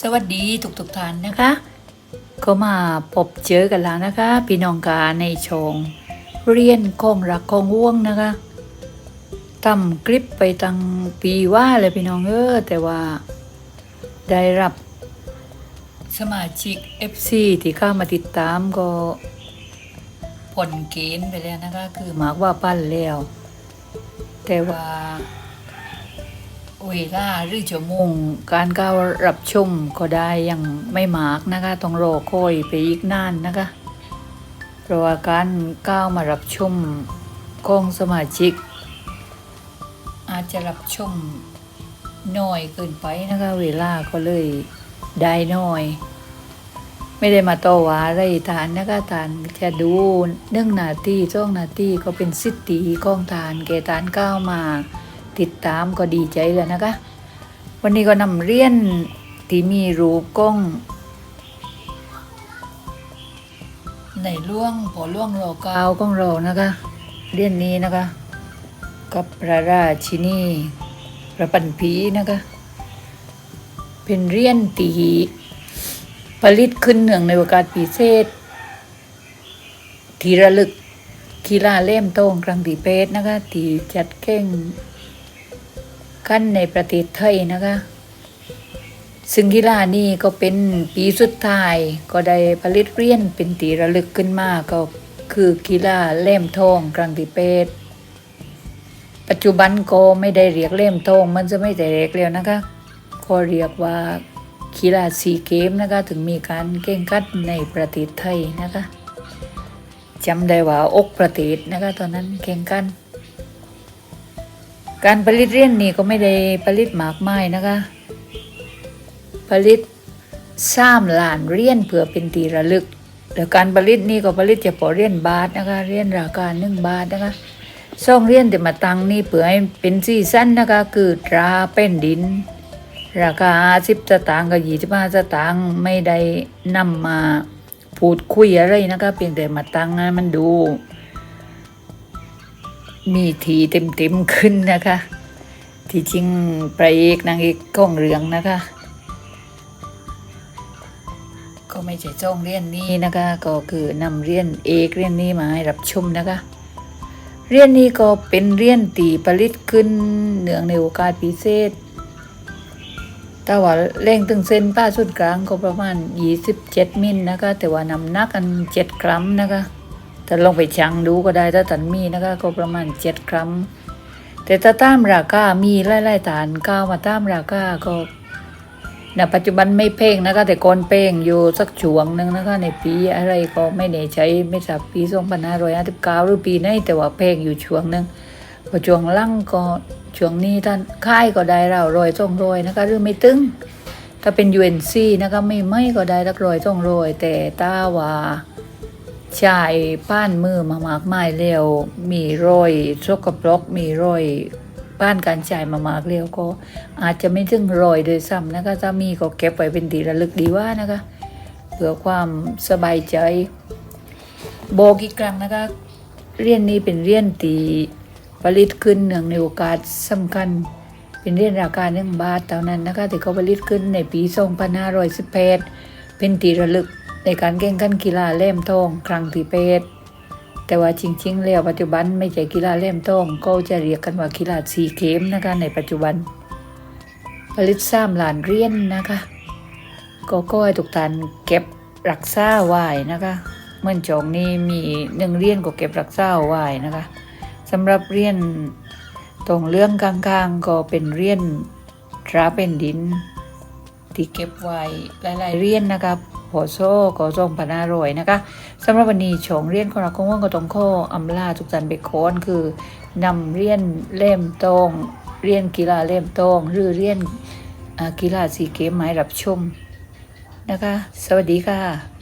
สวัสดีทุกทุกๆท่านนะคะ ก็มาพบเจอกันแล้วนะคะ พี่น้องกาในชง เรียนคงรักคงห่วงนะคะทำคลิปไปตั้งปีว่าเลยพี่น้องเออแต่ว่าได้รับสมาชิก FC ที่เข้ามาติดตามก็ผลเกณฑ์ไปแล้วนะคะ คือหมากว่าปั้นแล้ว แต่ว่า เวลาหรือชั่วโมงการก้าวรับชมก็ได้ยังไม่มากนะคะ ต้องรอคอยไปอีกนานนะคะเพราะว่าการก้าวมารับชมของสมาชิก อาจจะรับชมน้อยเกินไปนะคะ เวลาก็เลยได้น้อย ไม่ได้มาต่อว่าอะไรทานนะคะทานจะดูเนื่องนาทีช่องนาทีก็เป็นสิทธิของทานแกทานก้าวมา ติดตามก็ดีใจแล้วนะคะ วันนี้ก็นำเรียนที่มีรูปกล้องในล่วงพอล่วงรอกาวของเรานะคะเรียนนี้นะคะ กับพระราชินีพระปันผีนะคะ เป็นเรียนตีผลิตขึ้นเนื่องในโอกาสพิเศษทีระลึกกีฬาเล่มโต้งครั้งที่เพชรนะคะทีจัดแข่ง กันในประเทศไทยนะคะ ซึ่งกีฬานี้ก็เป็นปีสุดท้ายก็ได้ผลิตเรียนเป็นตีระลึกขึ้นมาก็คือกีฬาเล่มทองครั้งที่เป็ดปัจจุบันก็ไม่ได้เรียกเล่มทองมันจะไม่แต่เรียกแล้วนะคะก็เรียกว่ากีฬาซีเกมนะคะถึงมีการแข่งขันในประเทศไทยนะคะจำได้ว่าอกประเทศนะคะตอนนั้นแข่งขัน การผลิตเรียนนี่ก็ไม่ได้ผลิตมากมายนะคะผลิตสามล้านเรียนเพื่อเป็นตีระลึกแต่การผลิตนี่ก็ผลิตเฉพาะเรียนบาทนะคะเรียนราคาหนึ่งบาทนะคะซ่องเรียนแต่มาตังนี่เพื่อให้เป็นซีซั่นนะคะคือตราแป้นดิน ราคาสิบสตางค์กับยี่สิบห้าสตางค์ไม่ได้นำมาพูดคุยอะไรนะคะเพียงแต่มาตังให้มันดู มีทีเต็มๆขึ้นนะคะ ที่จริงพระเอกนางเอกก้องเรืองนะคะ ก็ไม่ใช่จ้องเรียนนี้นะคะ ก็คือนำเรียนเอกเรียนนี้มาให้รับชมนะคะ เรียนนี้ก็เป็นเรียนตีผลิตขึ้นเนื่องในโอกาสพิเศษแต่ว่าเร่งตึงเส้นป้าสุดกลางก็ประมาณ 27 มิลนะคะ แต่ว่านำหนักกัน 7 กรัมนะคะ แต่ลองไปชั่งดูก็ได้ถ้าตันมีนะคะก็ประมาณ7กรัมแต่ถ้าตามราคามีไล่ๆฐานก้าวมาตามราคาก็ณปัจจุบันไม่เพ่งนะคะ แต่ก่อนเพ่งอยู่สักช่วงหนึ่งนะคะ ในปีอะไรก็ไม่แน่ใจไม่ทราบปี2559หรือปีไหนแต่ว่าเพ่งอยู่ช่วงหนึ่งพอช่วงหลังก็ช่วงนี้ท่านค่ายก็ได้เรารอยต้องรอยนะคะ หรือไม่ตึงถ้าเป็น UNC นะคะไม่ไม่ก็ได้ตักรอยต้องรอยแต่ถ้าว่า ชายป้านมือมามากไม้แล้ว มีรอยสกปรกมีรอยป้านการจ่ายมามากแล้วก็ อาจจะไม่ถึงรอยโดยซ้ำนะคะถ้ามีก็เก็บไว้เป็นทีระลึกดีว่านะคะเพื่อความสบายใจบอกอีกครั้งนะคะเรียนนี้เป็นเรียนตีผลิตขึ้นเนื่งในโอกาสสำคัญ เป็นเรียนราคาหนึ่งบาทเท่านั้นนะคะที่เขาผลิตขึ้นในปี 2518เป็นตีระลึก ในการแข่งขันกีฬาเล่มทองครั้งที่เป็ดแต่ว่าจริง ๆ แล้วปัจจุบันไม่ใช่กีฬาเล่มทองก็จะเรียกกันว่ากีฬาสีเกมนะคะในปัจจุบัน ผลิตสามล้านเรียนนะคะ ก็ก็ให้ทุกท่านเก็บรักษาไว้นะคะเมื่อจองนี้มีหนึ่งเรียญก็เก็บรักษาไว้นะคะสำหรับเรียญตรงเรื่องกลางๆก็เป็นเรียญตราเป็นดิน ที่เก็บไว้หลายๆเรียญนะครับ โซ่ก็ส่งปนารวยนะคะสำหรับวันนี้ชงเรียญของเราคงว่างก็ต้องโคอำลาทุกจันเบโคนคือนำเรียนเล่มตรงเรียนกีฬาเล่มตรงหรือเรียนกีฬาสีเกมไม้รับชมนะคะ สวัสดีค่ะ